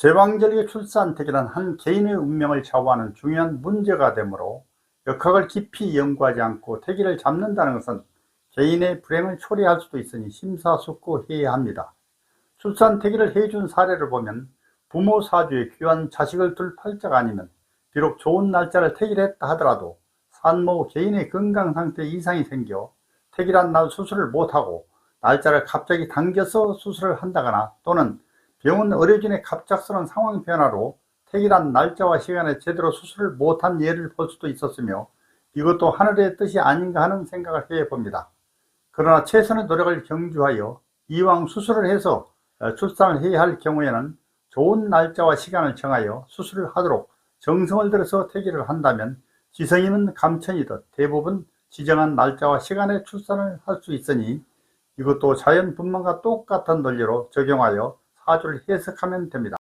제왕절개 출산택이란 한 개인의 운명을 좌우하는 중요한 문제가 되므로 역학을 깊이 연구하지 않고 태기를 잡는다는 것은 개인의 불행을 초래할 수도 있으니 심사숙고해야 합니다. 출산 태기를 해준 사례를 보면 부모 사주에 귀한 자식을 둘 팔자가 아니면 비록 좋은 날짜를 태기를 했다 하더라도 산모 개인의 건강 상태에 이상이 생겨 태기란 날 수술을 못하고 날짜를 갑자기 당겨서 수술을 한다거나 또는 병원 의료진의 갑작스러운 상황 변화로 태기란 날짜와 시간에 제대로 수술을 못한 예를 볼 수도 있었으며 이것도 하늘의 뜻이 아닌가 하는 생각을 해봅니다. 그러나 최선의 노력을 경주하여 이왕 수술을 해서 어, 출산을 해야 할 경우에는 좋은 날짜와 시간을 정하여 수술을 하도록 정성을 들여서 태기를 한다면 지성이면 감천이듯 대부분 지정한 날짜와 시간에 출산을 할 수 있으니 이것도 자연 분만과 똑같은 논리로 적용하여 사주를 해석하면 됩니다.